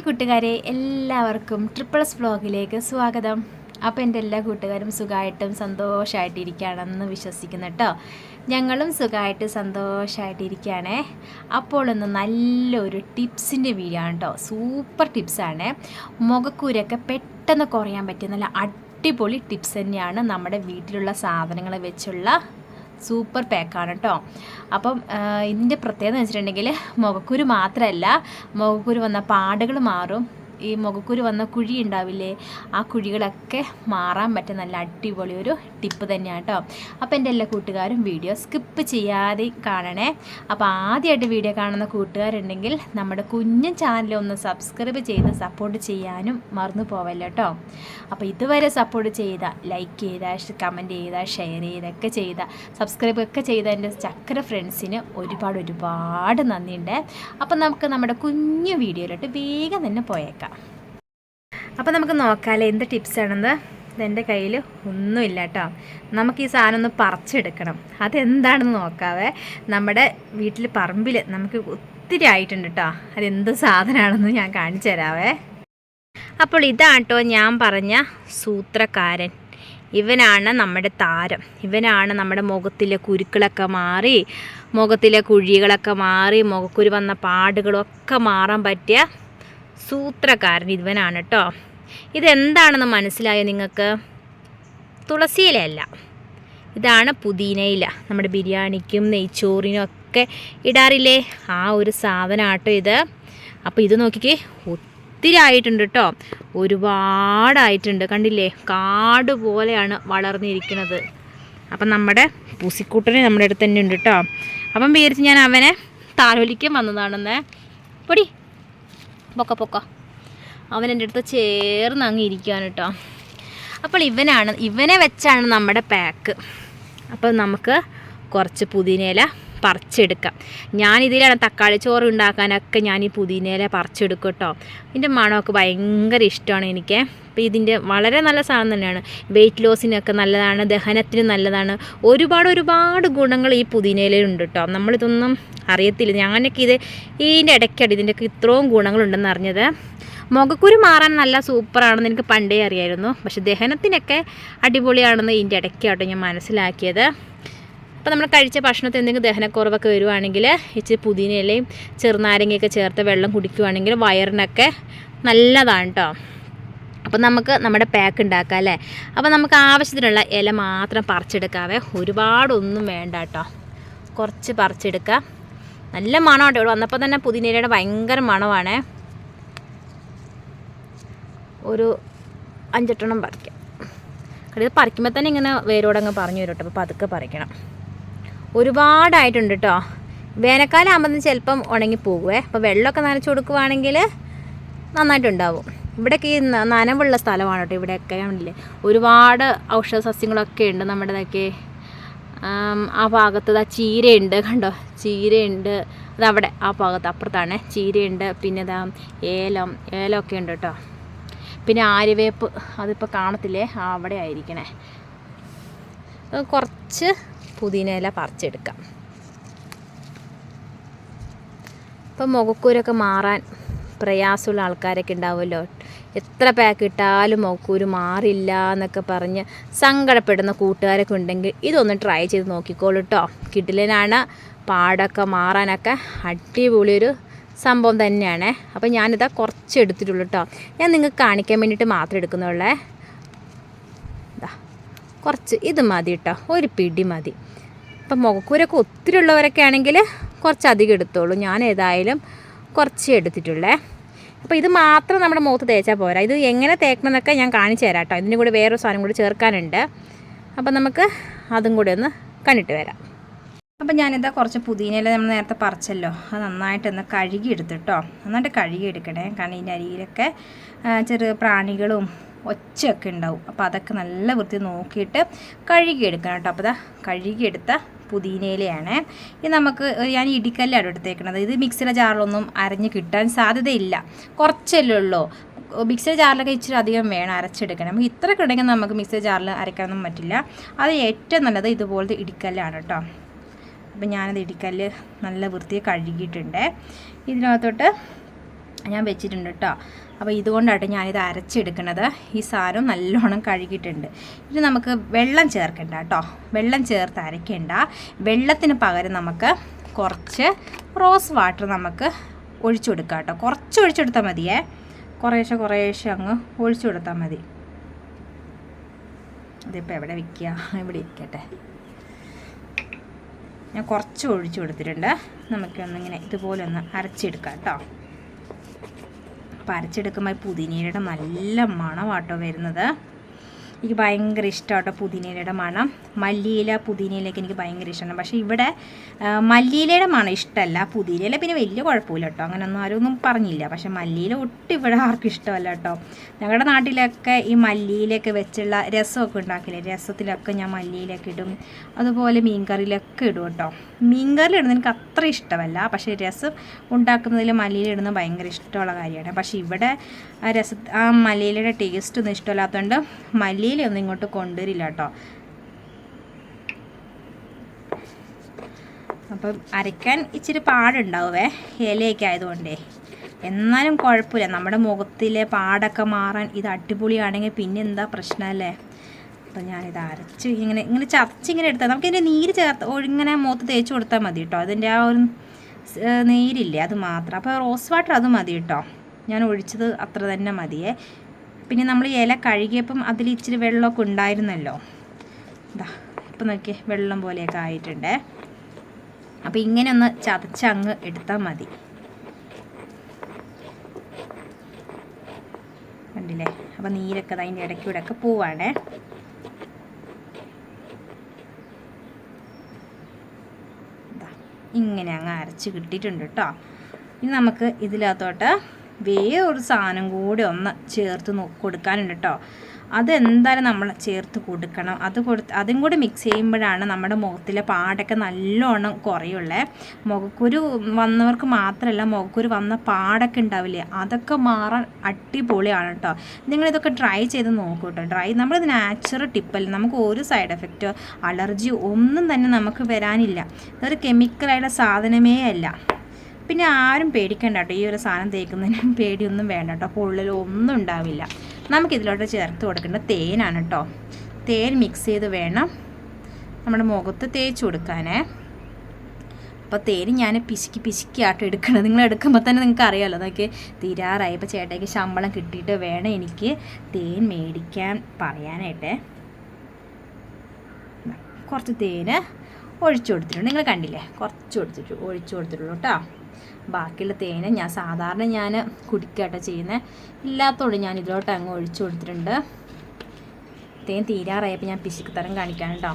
Hi കൂട്ടുകാരെ എല്ലാവർക്കും triple S വ്ളോഗിലേക്ക് സ്വാഗതം. അപ്പോൾ എന്റെ എല്ലാ കൂട്ടുകാരും സുഖമായിട്ടും സന്തോഷമായിട്ടിരിക്കുകയാണെന്ന് വിശ്വസിക്കുന്നു കേട്ടോ ഞങ്ങളും സുഖമായിട്ട് സന്തോഷമായിട്ടിരിക്കുകയാണേ അപ്പോൾ ഒന്ന് നല്ലൊരു ടിപ്സിന്റെ വീഡിയോ ആണ് കേട്ടോ സൂപ്പർ ടിപ്സാണ്. മുഖക്കൂരൊക്കെ പെട്ടെന്ന് കുറയാൻ പറ്റിയ നല്ല അടിപൊളി ടിപ്സ് തന്നെയാണ് നമ്മുടെ വീട്ടിലുള്ള സാധനങ്ങൾ വെച്ചുള്ള സൂപ്പർ പാക്കാണ് കേട്ടോ അപ്പം ഇതിന്റെ പ്രത്യേകത എന്ന് വെച്ചിട്ടുണ്ടെങ്കിൽ മുഖക്കുരു മാത്രമല്ല മുഖക്കുരു വന്ന പാടുകൾ മാറും ഈ മുഖക്കുരു വന്ന കുഴി ഉണ്ടാവില്ലേ? ആ കുഴികളൊക്കെ മാറാൻ പറ്റിയ നല്ല അടിപൊളി ഒരു ടിപ്പ് തന്നെയാണ് കേട്ടോ അപ്പോൾ എന്റെ എല്ലാ കൂട്ടുകാരും വീഡിയോ സ്കിപ്പ് ചെയ്യാതെ കാണണേ. അപ്പോൾ ആദ്യമായിട്ട് വീഡിയോ കാണുന്ന കൂട്ടുകാരുണ്ടെങ്കിൽ നമ്മുടെ കുഞ്ഞു ചാനൽ ഒന്ന് സബ്സ്ക്രൈബ് ചെയ്ത് സപ്പോർട്ട് ചെയ്യാനും മറന്നു പോവല്ലോ കേട്ടോ അപ്പോൾ ഇതുവരെ സപ്പോർട്ട് ചെയ്ത ലൈക്ക് ചെയ്ത കമന്റ് ചെയ്ത ഷെയർ ചെയ്തൊക്കെ ചെയ്ത സബ്സ്ക്രൈബ് ഒക്കെ ചെയ്ത എന്റെ ചക്കര ഫ്രണ്ട്സിന് ഒരുപാട് ഒരുപാട് നന്ദിയുണ്ട്. അപ്പം നമുക്ക് നമ്മുടെ കുഞ്ഞു വീഡിയോയിലോട്ട് വേഗം തന്നെ പോയേക്കാം. അപ്പോൾ നമുക്ക് നോക്കാമല്ലേ എന്ത് ടിപ്സാണെന്ന് ഇതെന്റെ കയ്യിൽ ഒന്നുമില്ല കേട്ടോ. നമുക്ക് ഈ സാധനം ഒന്ന് പറിച്ചെടുക്കണം. അതെന്താണെന്ന് നോക്കാവേ. നമ്മുടെ വീട്ടിൽ പറമ്പിൽ നമുക്ക് ഒത്തിരി ആയിട്ടുണ്ട് കേട്ടോ. അതെന്ത് സാധനമാണെന്ന് ഞാൻ കാണിച്ചു തരാവേ. അപ്പോൾ ഇതാട്ടോ ഞാൻ പറഞ്ഞ സൂത്രക്കാരൻ. ഇവനാണ് നമ്മുടെ താരം. ഇവനാണ് നമ്മുടെ മുഖത്തിലെ കുരുക്കളൊക്കെ മാറി മുഖത്തിലെ കുഴികളൊക്കെ മാറി മുഖക്കുരു വന്ന പാടുകളൊക്കെ മാറാൻ പറ്റിയ സൂത്രക്കാരൻ ഇവനാണ് കേട്ടോ ഇതെന്താണെന്ന് മനസ്സിലായോ നിങ്ങൾക്ക്? തുളസിയിലല്ല ഇതാണ് പുതിനയില നമ്മുടെ ബിരിയാണിക്കും നെയ്ച്ചോറിനും ഒക്കെ ഇടാറില്ലേ? ആ ഒരു സാധനമാട്ടോ ഇത്. അപ്പോൾ ഇത് നോക്കിക്കേ ഒത്തിരി ആയിട്ടുണ്ട് കേട്ടോ ഒരുപാടായിട്ടുണ്ട്. കണ്ടില്ലേ? കാട് പോലെയാണ് വളർന്നിരിക്കുന്നത്. അപ്പം നമ്മുടെ പൂസിക്കൂട്ടനെ നമ്മുടെ അടുത്ത് തന്നെ ഉണ്ട് കേട്ടോ അപ്പം വിചാരിച്ച് ഞാൻ അവനെ താലോലിക്കാൻ വന്നതാണെന്ന്. പൊടി. പൊക്ക പൊക്ക. അവൻ എന്റെ അടുത്ത് ചേർന്ന് അങ്ങ് ഇരിക്കുകയാണ് കേട്ടോ. അപ്പോൾ ഇവനാണ് ഇവനെ വെച്ചാണ് നമ്മുടെ പാക്ക് അപ്പോൾ നമുക്ക് കുറച്ച് പുതിനയില പറിച്ചെടുക്കാം. ഞാൻ ഇതിലാണ് തക്കാളി ചോറ് ഉണ്ടാക്കാനൊക്കെ ഞാൻ ഈ പുതിനയില പറിച്ചെടുക്കും കേട്ടോ ഇതിന്റെ മണമൊക്കെ ഭയങ്കര ഇഷ്ടമാണ് എനിക്ക്. അപ്പോൾ ഇതിന്റെ വളരെ നല്ല സാധനം തന്നെയാണ്. വെയിറ്റ് ലോസിനൊക്കെ നല്ലതാണ് ദഹനത്തിന് നല്ലതാണ്. ഒരുപാട് ഒരുപാട് ഗുണങ്ങൾ ഈ പുതിനയിലുണ്ട് കേട്ടോ നമ്മളിതൊന്നും അറിയത്തില്ല. ഞാനൊക്കെ ഇത് ഇതിന്റെ ഇടയ്ക്കാണ് ഇതിന്റെയൊക്കെ ഇത്രയും ഗുണങ്ങളുണ്ടെന്ന് അറിഞ്ഞത്. മുഖക്കുരു മാറാൻ നല്ല സൂപ്പറാണെന്ന് എനിക്ക് പണ്ടേ അറിയായിരുന്നു. പക്ഷെ ദഹനത്തിനൊക്കെ അടിപൊളിയാണെന്ന് ഇതിന്റെ ഇടയ്ക്കാട്ടോ ഞാൻ മനസ്സിലാക്കിയത്. അപ്പോൾ നമ്മൾ കഴിച്ച ഭക്ഷണത്തിൽ എന്തെങ്കിലും ദഹനക്കുറവൊക്കെ വരുവാണെങ്കിൽ ഇച്ചിരി പുതിനയിലയും ചെറുനാരങ്ങയൊക്കെ ചേർത്ത് വെള്ളം കുടിക്കുവാണെങ്കിൽ വയറിനൊക്കെ നല്ലതാണ് കേട്ടോ അപ്പോൾ നമുക്ക് നമ്മുടെ പാക്ക് ഉണ്ടാക്കാം അല്ലേ? അപ്പോൾ നമുക്ക് ആവശ്യത്തിനുള്ള ഇല മാത്രം പറിച്ചെടുക്കാവേ. ഒരുപാടൊന്നും വേണ്ട കേട്ടോ കുറച്ച് പറിച്ചെടുക്കാം. നല്ല മണമാണ് ഇവിടെ. വന്നപ്പോൾ തന്നെ പുതിനയിലയുടെ ഭയങ്കര മണമാണേ. ഒരു അഞ്ചെട്ടെണ്ണം പറിക്കാം. ഇത് പറിക്കുമ്പോൾ തന്നെ ഇങ്ങനെ വേരോടങ്ങ് പറഞ്ഞു വരും കേട്ടോ അപ്പോൾ പതുക്കെ പറിക്കണം. ഒരുപാടായിട്ടുണ്ട് കേട്ടോ വേനൽക്കാലം ആകുമ്പോൾ ചിലപ്പം ഉണങ്ങി പോകുവേ അപ്പോൾ വെള്ളമൊക്കെ നനച്ചു കൊടുക്കുവാണെങ്കിൽ നന്നായിട്ടുണ്ടാവും. ഇവിടെയൊക്കെ ഈ നനവുള്ള സ്ഥലമാണ് കേട്ടോ ഇവിടെയൊക്കെ ഉണ്ടല്ലേ ഒരുപാട് ഔഷധ സസ്യങ്ങളൊക്കെ ഉണ്ട് നമ്മുടെ ഇതൊക്കെ. ആ ഭാഗത്ത് ആ ചീരയുണ്ട് കണ്ടോ? ചീരയുണ്ട്. അതവിടെ ആ ഭാഗത്ത് അപ്പുറത്താണ്. ചീരയുണ്ട് പിന്നെ ഇതാ ഏലം ഏലമൊക്കെ ഉണ്ട് കേട്ടോ പിന്നെ ആര്യവേപ്പ് അതിപ്പോൾ കാണത്തില്ലേ? അവിടെ ആയിരിക്കണേ. അത് കുറച്ച് ഇല പറിച്ചെടുക്കാം. ഇപ്പം മുഖക്കൂരൊക്കെ മാറാൻ പ്രയാസമുള്ള ആൾക്കാരൊക്കെ ഉണ്ടാവുമല്ലോ. എത്ര പാക്ക് ഇട്ടാലും മുഖക്കൂര് മാറില്ല എന്നൊക്കെ പറഞ്ഞ് സങ്കടപ്പെടുന്ന കൂട്ടുകാരൊക്കെ ഉണ്ടെങ്കിൽ ഇതൊന്ന് ട്രൈ ചെയ്ത് നോക്കിക്കോളൂ കേട്ടോ കിഡിലിനാണ് പാടൊക്കെ മാറാനൊക്കെ അടിപൊളിയൊരു സംഭവം തന്നെയാണ്. അപ്പോൾ ഞാനിതാ കുറച്ച് എടുത്തിട്ടുള്ളൂ കേട്ടോ ഞാൻ നിങ്ങൾക്ക് കാണിക്കാൻ വേണ്ടിയിട്ട് മാത്രം എടുക്കുന്നുള്ളേ കുറച്ച് ഇത് മതി കേട്ടോ ഒരു പിടി മതി. ഇപ്പം മുഖക്കൂരൊക്കെ ഒത്തിരി ഉള്ളവരൊക്കെ ആണെങ്കിൽ കുറച്ച് അധികം എടുത്തോളൂ. ഞാൻ ഏതായാലും കുറച്ച് എടുത്തിട്ടുള്ളേ. അപ്പോൾ ഇത് മാത്രം നമ്മുടെ മുഖത്ത് തേച്ചാൽ പോരാ. ഇത് എങ്ങനെ തേക്കണം എന്നൊക്കെ ഞാൻ കാണിച്ചു തരാം കേട്ടോ ഇതിന്റെ കൂടെ വേറൊരു സാധനം കൂടി ചേർക്കാനുണ്ട്. അപ്പോൾ നമുക്ക് അതും കൂടി ഒന്ന് കണ്ടിട്ട് വരാം. അപ്പം ഞാനിതാ കുറച്ച് പുതിനയില നമ്മൾ നേരത്തെ പറിച്ചല്ലോ. അത് നന്നായിട്ടൊന്ന് കഴുകി എടുത്തിട്ടോ നന്നായിട്ട് കഴുകി എടുക്കണേ കാരണം ഇതിന്റെ അരിയിലൊക്കെ ചെറിയ പ്രാണികളും ഒച്ചയൊക്കെ ഉണ്ടാവും. അപ്പോൾ അതൊക്കെ നല്ല വൃത്തി നോക്കിയിട്ട് കഴുകി എടുക്കണം കേട്ടോ അപ്പോൾ ഇതാ കഴുകിയെടുത്ത പുതിനയിലയാണ്. ഇത് നമുക്ക് ഞാൻ ഇടിക്കല്ലാണ് എടുത്തേക്കണത്. ഇത് മിക്സിയുടെ ജാറിലൊന്നും അരഞ്ഞ് കിട്ടാൻ സാധ്യതയില്ല. കുറച്ചല്ലേ ഉള്ളൂ. മിക്സി ജാറിലൊക്കെ ഇച്ചിരി അധികം വേണം അരച്ചെടുക്കണം നമുക്ക് ഇത്രയൊക്കെ ഉണ്ടെങ്കിൽ നമുക്ക് മിക്സി ജാറിൽ അരയ്ക്കാനൊന്നും പറ്റില്ല. അത് ഏറ്റവും നല്ലത് ഇതുപോലത്തെ ഇടിക്കല്ലാണ് കേട്ടോ അപ്പം ഞാനത് ഇടിക്കല്ല് നല്ല വൃത്തിയെ കഴുകിയിട്ടുണ്ട്. ഇതിനകത്തോട്ട് ഞാൻ വെച്ചിട്ടുണ്ട് കേട്ടോ. അപ്പോൾ ഇതുകൊണ്ടാണ് ഞാനിത് അരച്ചെടുക്കുന്നത് ഈ സാരം നല്ലോണം കഴുകിയിട്ടുണ്ട്. ഇത് നമുക്ക് വെള്ളം ചേർക്കണ്ട കേട്ടോ. വെള്ളം ചേർത്ത് അരയ്ക്കേണ്ട. വെള്ളത്തിന് പകരം നമുക്ക് കുറച്ച് റോസ് വാട്ടർ നമുക്ക് ഒഴിച്ചു കൊടുക്കാം കേട്ടോ. കുറച്ച് ഒഴിച്ചു കൊടുത്താൽ മതിയേ. കുറേശ്ശെ കുറേശ്ശെ അങ്ങ് ഒഴിച്ചു കൊടുത്താൽ മതി. അതിപ്പോൾ എവിടെ വിൽക്കുക? ഇവിടെ ഇരിക്കട്ടെ. ഞാൻ കുറച്ച് ഒഴിച്ചു കൊടുത്തിട്ടുണ്ട്. നമുക്കൊന്നിങ്ങനെ ഇതുപോലെ ഒന്ന് അരച്ചെടുക്കാം കേട്ടോ. അപ്പോൾ അരച്ചെടുക്കുമ്പോൾ പുതിനയുടെ നല്ല മണമാട്ടോ വരുന്നത്. എനിക്ക് ഭയങ്കര ഇഷ്ടമാട്ടോ പുതിനയുടെ മണം. മല്ലിയില പുതിനയിലൊക്കെ എനിക്ക് ഭയങ്കര ഇഷ്ടമാണ്. പക്ഷേ ഇവിടെ മല്ലിയിലയുടെ മണം ഇഷ്ടമല്ല. പുതിനയില പിന്നെ വലിയ കുഴപ്പമില്ല കേട്ടോ. അങ്ങനെയൊന്നും ആരും ഒന്നും പറഞ്ഞില്ല. പക്ഷേ മല്ലിയില ഒട്ടും ഇവിടെ ആർക്കും ഇഷ്ടമല്ല കേട്ടോ. ഞങ്ങളുടെ നാട്ടിലൊക്കെ ഈ മല്ലിയിലൊക്കെ വെച്ചുള്ള രസമൊക്കെ ഉണ്ടാക്കില്ലേ? രസത്തിലൊക്കെ ഞാൻ മല്ലിയിലൊക്കെ ഇടും. അതുപോലെ മീൻകറിയിലൊക്കെ ഇടും കേട്ടോ. മീൻകറി ഇടുന്നത് എനിക്ക് അത്ര ഇഷ്ടമല്ല. പക്ഷേ രസം ഉണ്ടാക്കുന്നതിൽ മല്ലിയില ഇടുന്നത് ഭയങ്കര ഇഷ്ടമുള്ള കാര്യമാണ്. പക്ഷേ ഇവിടെ ആ രസ ആ മല്ലിയിലയുടെ ടേസ്റ്റ് ഒന്നും ഇഷ്ടമില്ലാത്തതുകൊണ്ട് മല്ലിയിലൊന്നും ഇങ്ങോട്ട് കൊണ്ടുവരില്ല കേട്ടോ. അപ്പം അരയ്ക്കാൻ ഇച്ചിരി പാടുണ്ടാവുമേ ഇലയൊക്കെ ആയതുകൊണ്ടേ. എന്നാലും കുഴപ്പമില്ല. നമ്മുടെ മുഖത്തിലെ പാടൊക്കെ മാറാൻ ഇത് അടിപൊളിയാണെങ്കിൽ പിന്നെ എന്താ പ്രശ്നമല്ലേ? അപ്പം ഞാനിത് അരച്ച് ഇങ്ങനെ ഇങ്ങനെ ചതച്ചിങ്ങനെ എടുത്താൽ നമുക്ക് ഇതിന്റെ നീര് ചേർത്ത് ഇങ്ങനെ മുഖത്ത് തേച്ച് കൊടുത്താൽ മതി കേട്ടോ. അതിന്റെ ആ ഒരു നീരില്ലേ അത് മാത്രം. അപ്പോൾ റോസ് വാട്ടർ അത് മതി കേട്ടോ. ഞാൻ ഒഴിച്ചത് അത്ര തന്നെ മതിയേ. പിന്നെ നമ്മൾ ഇല കഴുകിയപ്പം അതിൽ ഇച്ചിരി വെള്ളമൊക്കെ ഉണ്ടായിരുന്നല്ലോ. ഇതാ ഇപ്പം നോക്കിയേ വെള്ളം പോലെയൊക്കെ ആയിട്ടുണ്ട്. അപ്പോൾ ഇങ്ങനെ ഒന്ന് ചതച്ചങ്ങ് എടുത്താൽ മതി. കണ്ടില്ലേ? അപ്പോൾ നീരൊക്കെ അതിന്റെ ഇടയ്ക്കൂടെ ഒക്കെ പോവാണേ. ഇങ്ങനെ അങ്ങ് അരച്ച് കിട്ടിയിട്ടുണ്ട് കേട്ടോ ഇനി നമുക്ക് ഇതിനകത്തോട്ട് വേറൊരു സാധനം കൂടി ഒന്ന് ചേർത്ത് കൊടുക്കാനുണ്ട് കേട്ടോ അതെന്തായാലും നമ്മൾ ചേർത്ത് കൊടുക്കണം. അത് കൊടുത്ത് അതും കൂടി മിക്സ് ചെയ്യുമ്പോഴാണ് നമ്മുടെ മുഖത്തിലെ പാടൊക്കെ നല്ലോണം കുറയുള്ളേ. മുഖക്കുരു വന്നവർക്ക് മാത്രമല്ല മുഖക്കുരു വന്ന പാടൊക്കെ ഉണ്ടാവില്ലേ അതൊക്കെ മാറാൻ അടിപൊളിയാണ് കേട്ടോ നിങ്ങളിതൊക്കെ ട്രൈ ചെയ്ത് നോക്കൂ കേട്ടോ ട്രൈ നമ്മളിത് നാച്ചുറൽ ടിപ്പല്ല നമുക്ക് ഒരു സൈഡ് എഫക്റ്റോ അലർജിയോ ഒന്നും തന്നെ നമുക്ക് വരാനില്ല. ഇതൊരു കെമിക്കലായിട്ടുള്ള സാധനമേ അല്ല. പിന്നെ ആരും പേടിക്കണ്ട കേട്ടോ. ഈ ഒരു സാധനം തേക്കുന്നതിന് പേടിയൊന്നും വേണ്ട കേട്ടോ. പൊള്ളിൽ ഒന്നും ഉണ്ടാവില്ല. നമുക്കിതിലോട്ട് ചേർത്ത് കൊടുക്കേണ്ട തേനാണ് കേട്ടോ. തേൻ മിക്സ് ചെയ്ത് വേണം നമ്മുടെ മുഖത്ത് തേച്ച് കൊടുക്കാനേ. അപ്പോൾ തേന് ഞാൻ പിശുക്കി പിശുക്കിയാട്ടോ എടുക്കണം നിങ്ങൾ എടുക്കുമ്പോൾ തന്നെ നിങ്ങൾക്ക് അറിയാമല്ലോ അതൊക്കെ തീരാറായി. ഇപ്പോൾ ചേട്ടയ്ക്ക് ശമ്പളം കിട്ടിയിട്ട് വേണം എനിക്ക് തേൻ മേടിക്കാൻ പറയാനായിട്ടേ. കുറച്ച് തേന് ഒഴിച്ചു കൊടുത്തിട്ടുണ്ട്. നിങ്ങൾ കണ്ടില്ലേ? കുറച്ച് കൊടുത്തിട്ടു ഒഴിച്ചു കൊടുത്തിട്ടുള്ളൂ കേട്ടോ. ബാക്കിയുള്ള തേന് ഞാൻ സാധാരണ ഞാൻ കുടിക്കാട്ടോ ചെയ്യുന്നത് ഇല്ലാത്തതുകൊണ്ട് ഞാൻ ഇതിലോട്ട് അങ്ങ് ഒഴിച്ചു കൊടുത്തിട്ടുണ്ട്. തേൻ തീരാറായപ്പോൾ ഞാൻ പിശുക്ക് തരം കാണിക്കാം കേട്ടോ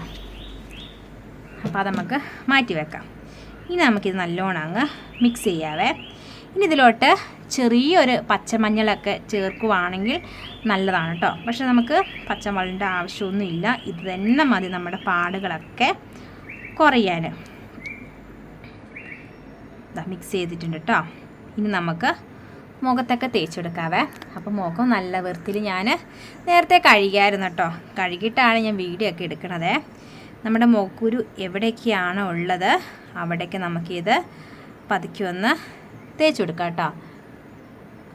അപ്പോൾ അത് നമുക്ക് മാറ്റി വെക്കാം. ഇനി നമുക്കിത് നല്ലോണം അങ്ങ് മിക്സ് ചെയ്യാവേ. ഇനി ഇതിലോട്ട് ചെറിയൊരു പച്ചമഞ്ഞളൊക്കെ ചേർക്കുവാണെങ്കിൽ നല്ലതാണ് കേട്ടോ പക്ഷേ നമുക്ക് പച്ചമുളകിന്റെ ആവശ്യമൊന്നുമില്ല. ഇത് തന്നെ മതി നമ്മുടെ പാടുകളൊക്കെ കുറയാൻ മിക്സ് ചെയ്തിട്ടുണ്ട് കേട്ടോ ഇനി നമുക്ക് മുഖത്തൊക്കെ തേച്ചെടുക്കാവേ. അപ്പോൾ മുഖം നല്ല വൃത്തിയിൽ ഞാൻ നേരത്തെ കഴുകിയായിരുന്നു കേട്ടോ കഴുകിയിട്ടാണ് ഞാൻ വീഡിയോ ഒക്കെ എടുക്കണത്. നമ്മുടെ മുഖക്കുരു എവിടെയൊക്കെയാണോ ഉള്ളത് അവിടേക്ക് നമുക്കിത് പതുക്കി ഒന്ന് തേച്ച് കൊടുക്കാം കേട്ടോ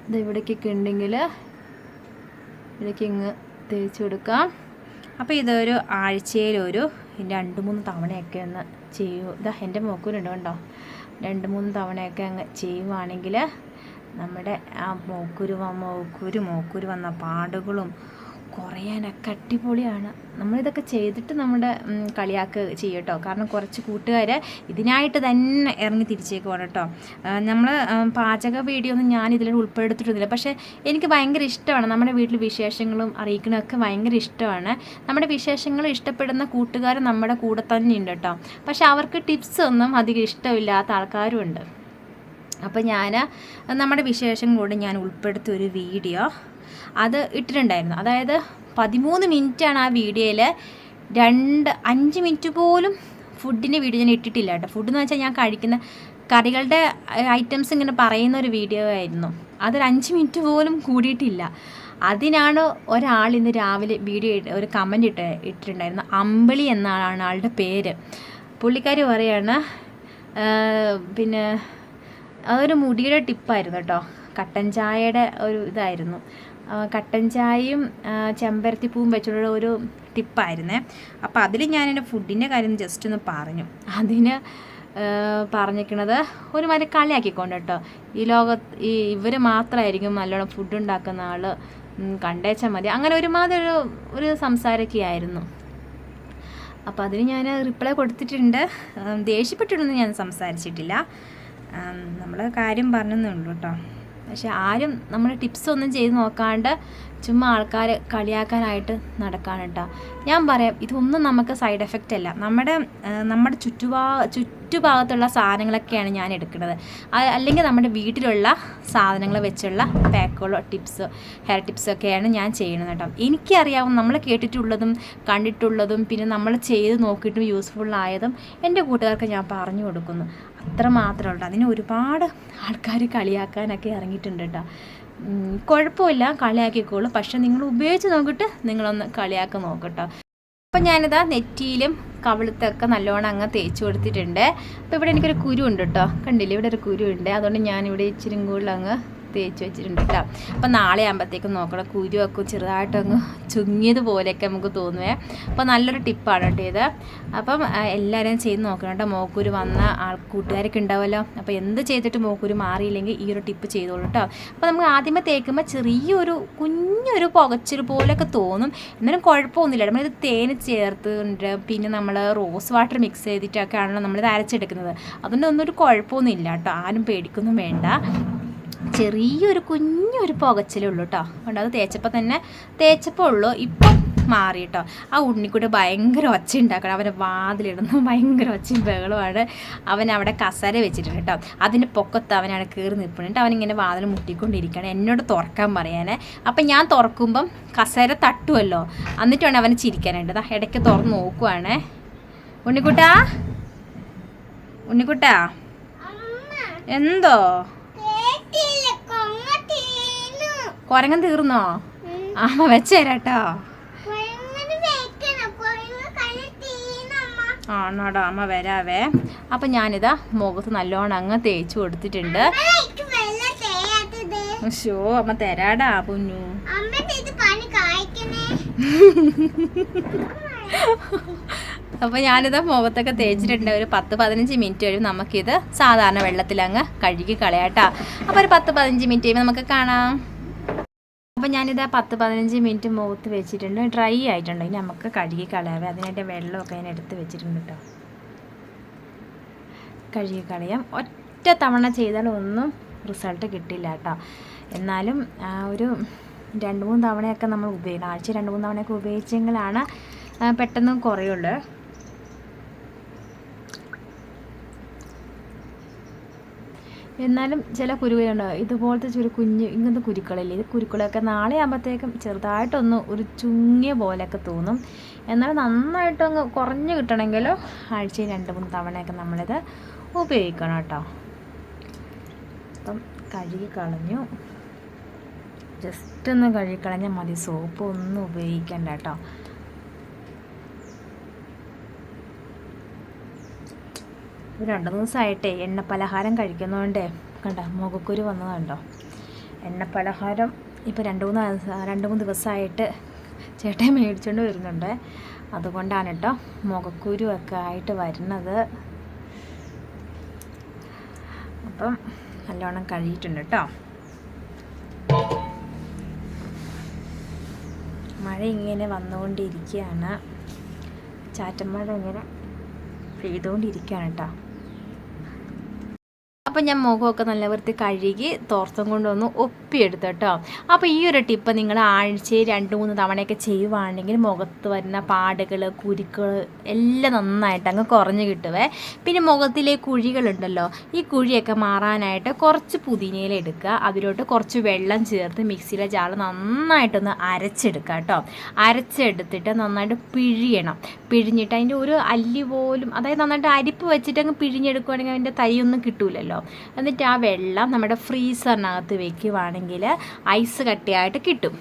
ഇത് ഇവിടേക്കൊക്കെ ഉണ്ടെങ്കിൽ ഇവിടേക്ക് ഇങ്ങ് തേച്ച് കൊടുക്കാം അപ്പോൾ ഇതൊരു ആഴ്ചയിലൊരു രണ്ട് മൂന്ന് തവണയൊക്കെ ഒന്ന് ചെയ്യൂ. ഇതാ എന്റെ മുഖക്കുരുണ്ട് കണ്ടോ? രണ്ട് മൂന്ന് തവണയൊക്കെ അങ്ങ് ചെയ്യുവാണെങ്കിൽ നമ്മുടെ ആ മോക്കുരു മോക്കുരു മോക്കുരു വന്ന പാടുകളും കുറയാനൊക്കെ അടിപൊളിയാണ്. നമ്മളിതൊക്കെ ചെയ്തിട്ട് നമ്മുടെ കളിയാക്ക് ചെയ്യട്ടോ. കാരണം കുറച്ച് കൂട്ടുകാർ ഇതിനായിട്ട് തന്നെ ഇറങ്ങി തിരിച്ചേക്കുവാണ് കേട്ടോ. നമ്മൾ പാചക വീഡിയോ ഒന്നും ഞാൻ ഇതിൽ ഉൾപ്പെടുത്തിയിട്ടൊന്നുമില്ല. പക്ഷേ എനിക്ക് ഭയങ്കര ഇഷ്ടമാണ്. നമ്മുടെ വീട്ടിൽ വിശേഷങ്ങളും അറിയിക്കണമൊക്കെ ഭയങ്കര ഇഷ്ടമാണ്. നമ്മുടെ വിശേഷങ്ങൾ ഇഷ്ടപ്പെടുന്ന കൂട്ടുകാർ നമ്മുടെ കൂടെ തന്നെ ഉണ്ട് കേട്ടോ. പക്ഷേ അവർക്ക് ടിപ്സ് ഒന്നും അധികം ഇഷ്ടമില്ലാത്ത ആൾക്കാരും ഉണ്ട്. അപ്പോൾ ഞാൻ നമ്മുടെ വിശേഷം കൂടി ഞാൻ ഉൾപ്പെടുത്തിയ ഒരു വീഡിയോ അത് ഇട്ടിട്ടുണ്ടായിരുന്നു. അതായത് പതിമൂന്ന് മിനിറ്റാണ് ആ വീഡിയോയിൽ രണ്ട് അഞ്ച് മിനിറ്റ് പോലും ഫുഡിന്റെ വീഡിയോ ഞാൻ ഇട്ടിട്ടില്ല കേട്ടോ. ഫുഡ് എന്ന് വെച്ചാൽ ഞാൻ കഴിക്കുന്ന കറികളുടെ ഐറ്റംസ് ഇങ്ങനെ പറയുന്ന ഒരു വീഡിയോ ആയിരുന്നു. അതൊരു അഞ്ച് മിനിറ്റ് പോലും കൂടിയിട്ടില്ല. അതിനാണ് ഒരാൾ ഇന്ന് രാവിലെ വീഡിയോ ഒരു കമന്റ് ഇട്ട് ഇട്ടിട്ടുണ്ടായിരുന്നു അമ്പിളി എന്നാണ് ആളുടെ പേര്. പുള്ളിക്കാരി പറയാണ് പിന്നെ അതൊരു മുടിയുടെ ടിപ്പായിരുന്നു കേട്ടോ. കട്ടൻ ചായയുടെ ഒരു ഇതായിരുന്നു. കട്ടൻ ചായയും ചെമ്പരത്തിപ്പൂവും വെച്ചുള്ള ഒരു ടിപ്പായിരുന്നേ. അപ്പോൾ അതിൽ ഞാൻ എന്റെ ഫുഡിന്റെ കാര്യം ജസ്റ്റ് ഒന്ന് പറഞ്ഞു. അതിന് പറഞ്ഞിരിക്കണത് ഒരു മാതിരി കളിയാക്കിക്കൊണ്ട് കേട്ടോ. ഈ ലോകത്ത് ഈ ഇവർ മാത്രമായിരിക്കും നല്ലോണം ഫുഡ് ഉണ്ടാക്കുന്ന ആൾ കണ്ടേച്ചാൽ മതി. അങ്ങനെ ഒരുമാതിരി ഒരു ഒരു സംസാരമൊക്കെയായിരുന്നു അപ്പോൾ അതിന് ഞാൻ റിപ്ലൈ കൊടുത്തിട്ടുണ്ട്. ദേഷ്യപ്പെട്ടിട്ടൊന്നും ഞാൻ സംസാരിച്ചിട്ടില്ല. നമ്മൾ കാര്യം പറഞ്ഞതേ ഉള്ളൂ കേട്ടോ. പക്ഷെ ആരും നമ്മൾ ടിപ്സ് ഒന്നും ചെയ്ത് നോക്കാണ്ട് ചുമ്മാ ആൾക്കാർ കളിയാക്കാനായിട്ട് നടക്കാണ് കേട്ടോ ഞാൻ പറയാം ഇതൊന്നും നമുക്ക് സൈഡ് എഫക്റ്റ് അല്ല. നമ്മുടെ നമ്മുടെ ചുറ്റുപാ ചുറ്റുഭാഗത്തുള്ള സാധനങ്ങളൊക്കെയാണ് ഞാൻ എടുക്കുന്നത്. അല്ലെങ്കിൽ നമ്മുടെ വീട്ടിലുള്ള സാധനങ്ങൾ വെച്ചുള്ള പാക്കുകളോ ടിപ്സ് ഹെയർ ടിപ്സൊക്കെയാണ് ഞാൻ ചെയ്യുന്നത് കേട്ടോ എനിക്കറിയാവും നമ്മൾ കേട്ടിട്ടുള്ളതും കണ്ടിട്ടുള്ളതും പിന്നെ നമ്മൾ ചെയ്ത് നോക്കിയിട്ടും യൂസ്ഫുൾ ആയതും എന്റെ കൂട്ടുകാർക്ക് ഞാൻ പറഞ്ഞു കൊടുക്കുന്നു. അത്ര മാത്രമേ ഉള്ളൂ അതിന് ഒരുപാട് ആൾക്കാർ കളിയാക്കാനൊക്കെ ഇറങ്ങിയിട്ടുണ്ട് കേട്ടോ. കുഴപ്പമില്ല കളിയാക്കിക്കോളൂ. പക്ഷെ നിങ്ങൾ ഉപയോഗിച്ച് നോക്കിയിട്ട് നിങ്ങളൊന്ന് കളിയാക്കി നോക്കട്ടോ അപ്പം ഞാനിതാ നെറ്റിയിലും കവിളത്തൊക്കെ നല്ലോണം അങ്ങ് തേച്ച് കൊടുത്തിട്ടുണ്ട്. അപ്പോൾ ഇവിടെ എനിക്കൊരു കുരു ഉണ്ട് കേട്ടോ. കണ്ടില്ലേ? ഇവിടെ ഒരു കുരു ഉണ്ട്. അതുകൊണ്ട് ഞാനിവിടെ ഇച്ചിരി കൂടുതൽ അങ്ങ് തേച്ച് വെച്ചിട്ടുണ്ട് കേട്ടോ അപ്പം നാളെ ആകുമ്പോഴത്തേക്കും നോക്കണം. കുരുവൊക്കെ ചെറുതായിട്ടങ്ങ് ചുങ്ങിയതുപോലെയൊക്കെ നമുക്ക് തോന്നുവേ. അപ്പോൾ നല്ലൊരു ടിപ്പാണ് കേട്ടോ ഇത്. അപ്പം എല്ലാവരും ചെയ്ത് നോക്കണം കേട്ടോ. മോക്കൂര് വന്ന ആൾ കൂട്ടുകാരൊക്കെ ഉണ്ടാവുമല്ലോ. അപ്പോൾ എന്ത് ചെയ്തിട്ട് മോക്കൂര് മാറിയില്ലെങ്കിൽ ഈ ഒരു ടിപ്പ് ചെയ്തോളൂ കേട്ടോ. അപ്പോൾ നമുക്ക് ആദ്യമേ തേക്കുമ്പോൾ ചെറിയൊരു കുഞ്ഞൊരു പുകച്ചിൽ പോലെയൊക്കെ തോന്നും. എന്നാലും കുഴപ്പമൊന്നുമില്ല നമ്മളിത് തേന് ചേർത്തുണ്ട് പിന്നെ നമ്മൾ റോസ് വാട്ടർ മിക്സ് ചെയ്തിട്ടൊക്കെ ആണല്ലോ നമ്മളിത് അരച്ചെടുക്കുന്നത്. അതുകൊണ്ട് ഒന്നും ഒരു കുഴപ്പമൊന്നുമില്ല കേട്ടോ. ആരും പേടിക്കൊന്നും വേണ്ട. ചെറിയൊരു കുഞ്ഞൊരു പുകച്ചിലേ ഉള്ളൂ കേട്ടോ അതുകൊണ്ട് അത് തേച്ചപ്പോൾ തന്നെ തേച്ചപ്പോൾ ഉള്ളൂ. ഇപ്പം മാറി കേട്ടോ ആ ഉണ്ണിക്കുട്ടി ഭയങ്കര ഒച്ച ഉണ്ടാക്കണം. അവന്റെ വാതിലിടുന്നു ഭയങ്കര ഒച്ചയും ബഹളമാണ് അവൻ അവിടെ കസര വെച്ചിട്ടുണ്ട് കേട്ടോ അതിന്റെ പൊക്കത്ത് അവനവിടെ കയറി നിൽപ്പുണ്ട്. അവനിങ്ങനെ വാതിൽ മുട്ടിക്കൊണ്ടിരിക്കണം എന്നോട് തുറക്കാൻ പറയാനേ. അപ്പം ഞാൻ തുറക്കുമ്പം കസര തട്ടുമല്ലോ എന്നിട്ടാണ് അവനെ ചിരിക്കാനായിട്ട്. ഇടയ്ക്ക് തുറന്ന് നോക്കുവാണേ. ഉണ്ണിക്കുട്ടാ? ഉണ്ണിക്കുട്ടാ? എന്തോ? കുരങ്ങൻ തീർന്നോ? അമ്മ വെച്ചേരാട്ടോ ആണോടാ അമ്മ വരാവേ. അപ്പം ഞാനിതാ മുഖത്ത് നല്ലോണം അങ്ങ് തേച്ചു കൊടുത്തിട്ടുണ്ട്. ഷോ അമ്മ തരാടാ പൊന്നു. അപ്പോൾ ഞാനിത് മുഖത്തൊക്കെ തേച്ചിട്ടുണ്ട്. ഒരു പത്ത് പതിനഞ്ച് മിനിറ്റ് കഴിയും നമുക്കിത് സാധാരണ വെള്ളത്തിൽ അങ്ങ് കഴുകി കളയാട്ടോ അപ്പോൾ ഒരു പത്ത് പതിനഞ്ച് മിനിറ്റ് കഴിയുമ്പോൾ നമുക്ക് കാണാം. അപ്പോൾ ഞാനിത് പത്ത് പതിനഞ്ച് മിനിറ്റ് മൂത്ത് വെച്ചിട്ടുണ്ട്. ഡ്രൈ ആയിട്ടുണ്ട്. ഇനി നമുക്ക് കഴുകി കളയാം. അതിനായിട്ട് വെള്ളമൊക്കെ ഞാൻ എടുത്ത് വെച്ചിട്ടുണ്ട് കേട്ടോ കഴുകി കളയാം. ഒറ്റ തവണ ചെയ്താൽ ഒന്നും റിസൾട്ട് കിട്ടില്ല കേട്ടോ എന്നാലും ഒരു രണ്ട് മൂന്ന് തവണയൊക്കെ നമ്മൾ ഉപയോഗിക്കണം ആഴ്ച രണ്ട് മൂന്ന് തവണയൊക്കെ ഉപയോഗിച്ചെങ്കിലാണ് പെട്ടെന്ന് കുറയുള്ളൂ. എന്നാലും ചില കുരുവിലുണ്ട് ഇതുപോലത്തെ ചെറിയ കുഞ്ഞ് ഇങ്ങനത്തെ കുരുക്കളില്ലേ? ഇത് കുരുക്കളൊക്കെ നാളെ ആകുമ്പോഴത്തേക്കും ചെറുതായിട്ടൊന്ന് ഒരു ചുങ്ങിയ പോലെയൊക്കെ തോന്നും. എന്നാൽ നന്നായിട്ട് അങ്ങ് കുറഞ്ഞ് കിട്ടണമെങ്കിൽ ആഴ്ചയിൽ രണ്ട് മൂന്ന് തവണയൊക്കെ നമ്മളിത് ഉപയോഗിക്കണം കേട്ടോ. അപ്പം കഴുകി കളഞ്ഞു. ജസ്റ്റ് ഒന്ന് കഴുകി കളഞ്ഞാൽ മതി. സോപ്പ് ഒന്നും ഉപയോഗിക്കണ്ട കേട്ടോ. രണ്ട് മൂന്ന് ദിവസമായിട്ടേ എണ്ണ പലഹാരം കഴിക്കുന്നതുകൊണ്ടേ കണ്ട മുഖക്കുരു വന്നതുണ്ടോ. എണ്ണ പലഹാരം ഇപ്പോൾ രണ്ട് മൂന്ന് രണ്ട് മൂന്ന് ദിവസമായിട്ട് ചേട്ടൻ മേടിച്ചുകൊണ്ട് വരുന്നുണ്ട്. അതുകൊണ്ടാണ് കേട്ടോ മുഖക്കുരു ഒക്കെ ആയിട്ട് വരുന്നത്. അപ്പം നല്ലോണം കഴുകിയിട്ടുണ്ട് കേട്ടോ മഴ ഇങ്ങനെ വന്നുകൊണ്ടിരിക്കുകയാണ്. ചാറ്റമഴ ഇങ്ങനെ പെയ്തുകൊണ്ടിരിക്കുകയാണ് കേട്ടോ അപ്പം ഞാൻ മുഖമൊക്കെ നല്ല വൃത്തി കഴുകി തോർത്തും കൊണ്ടുവന്ന് ഒപ്പിയെടുത്തു കേട്ടോ. അപ്പോൾ ഈ ഒരു ടിപ്പ് നിങ്ങൾ ആഴ്ചയിൽ രണ്ട് മൂന്ന് തവണയൊക്കെ ചെയ്യുവാണെങ്കിൽ മുഖത്ത് വരുന്ന പാടുകൾ കുരുക്കൾ എല്ലാം നന്നായിട്ട് അങ്ങ് കുറഞ്ഞു കിട്ടുവേ. പിന്നെ മുഖത്തിലെ കുഴികളുണ്ടല്ലോ ഈ കുഴിയൊക്കെ മാറാനായിട്ട് കുറച്ച് പുതിനയില എടുക്കുക. അതിലോട്ട് കുറച്ച് വെള്ളം ചേർത്ത് മിക്സിയിലെ ജാറ് നന്നായിട്ടൊന്ന് അരച്ചെടുക്കുക കേട്ടോ. അരച്ചെടുത്തിട്ട് നന്നായിട്ട് പിഴിയണം. പിഴിഞ്ഞിട്ട് അതിന്റെ ഒരു അല്ലി പോലും അതായത് നന്നായിട്ട് അരിപ്പ് വെച്ചിട്ട് അങ്ങ് പിഴിഞ്ഞെടുക്കുവാണെങ്കിൽ അതിന്റെ തൈയൊന്നും കിട്ടൂലല്ലോ. എന്നിട്ട് ആ വെള്ളം നമ്മുടെ ഫ്രീസറിനകത്ത് വെക്കുവാണെങ്കിൽ ഐസ് കട്ടിയായിട്ട് കിട്ടും.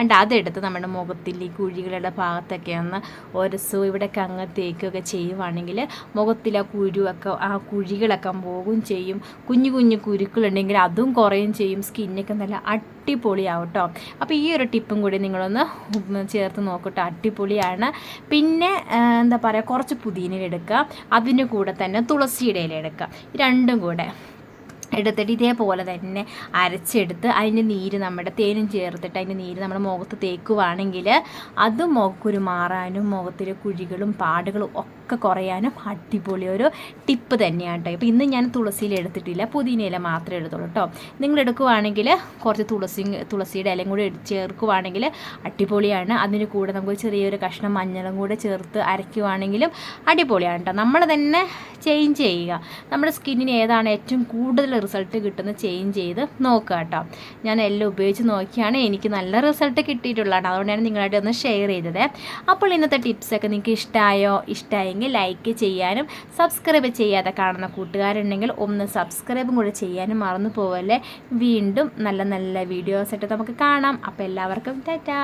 അണ്ട് അതെടുത്ത് നമ്മുടെ മുഖത്തിൽ ഈ കുഴികളുടെ ഭാഗത്തൊക്കെ ഒന്ന് ഒരസു ഇവിടെയൊക്കെ അങ്ങ് തേക്കുകയൊക്കെ ചെയ്യുവാണെങ്കിൽ മുഖത്തിലെ കുരുവൊക്കെ ആ കുഴികളൊക്കെ പോകും ചെയ്യും. കുഞ്ഞു കുഞ്ഞു കുരുക്കളുണ്ടെങ്കിൽ അതും കുറയും ചെയ്യും. സ്കിന്നൊക്കെ നല്ല അടിപൊളിയാവും കേട്ടോ അപ്പോൾ ഈ ഒരു ടിപ്പും കൂടി നിങ്ങളൊന്ന് ചേർത്ത് നോക്കട്ടോ. അടിപൊളിയാണ്. പിന്നെ എന്താ പറയുക കുറച്ച് പുതിന എടുക്കുക. അതിന്റെ കൂടെ തന്നെ തുളസിയുടെ ഇല എടുക്കുക. രണ്ടും കൂടെ. എടുത്തിട്ട് ഇതേപോലെ തന്നെ അരച്ചെടുത്ത് അതിന്റെ നീര് നമ്മുടെ തേനും ചേർത്തിട്ട് അതിന്റെ നീര് നമ്മുടെ മുഖത്ത് തേക്കുവാണെങ്കിൽ അത് മുഖക്കുരു മാറാനും മുഖത്തിലെ കുഴികളും പാടുകളും ഒക്കെ കുറയാനും അടിപൊളി ഒരു ടിപ്പ് തന്നെയാണ് കേട്ടോ ഇപ്പോൾ ഇന്ന് ഞാൻ തുളസിയിൽ എടുത്തിട്ടില്ല പുതിനയില മാത്രമേ എടുത്തുള്ളൂ കേട്ടോ നിങ്ങൾ എടുക്കുവാണെങ്കിൽ കുറച്ച് തുളസി തുളസിയുടെ ഇലയും കൂടി ചേർക്കുവാണെങ്കിൽ അടിപൊളിയാണ്. അതിന് കൂടെ നമുക്ക് ചെറിയൊരു കഷ്ണം മഞ്ഞളും കൂടെ ചേർത്ത് അരയ്ക്കുവാണെങ്കിലും അടിപൊളിയാണ് കേട്ടോ നമ്മൾ തന്നെ ചേഞ്ച് ചെയ്യുക. നമ്മുടെ സ്കിന്നിന് ഏതാണ് ഏറ്റവും കൂടുതൽ റിസൾട്ട് കിട്ടുന്നത് ചേഞ്ച് ചെയ്ത് നോക്കുക കേട്ടോ ഞാൻ എല്ലാം ഉപയോഗിച്ച് നോക്കിയാണ് എനിക്ക് നല്ല റിസൾട്ട് കിട്ടിയിട്ടുള്ളതാണ്. അതുകൊണ്ടാണ് നിങ്ങളായിട്ട് ഒന്ന് ഷെയർ ചെയ്തത്. അപ്പോൾ ഇന്നത്തെ ടിപ്സൊക്കെ നിങ്ങൾക്ക് ഇഷ്ടമായോ ഇഷ്ടമായെങ്കിൽ ലൈക്ക് ചെയ്യാനും സബ്സ്ക്രൈബ് ചെയ്യാതെ കാണുന്ന കൂട്ടുകാരുണ്ടെങ്കിൽ ഒന്ന് സബ്സ്ക്രൈബും കൂടെ ചെയ്യാനും മറന്നു പോകല്ലേ വീണ്ടും നല്ല നല്ല വീഡിയോസ് വീഡിയോസായിട്ട് നമുക്ക് കാണാം. അപ്പോൾ എല്ലാവർക്കും ടാറ്റാ.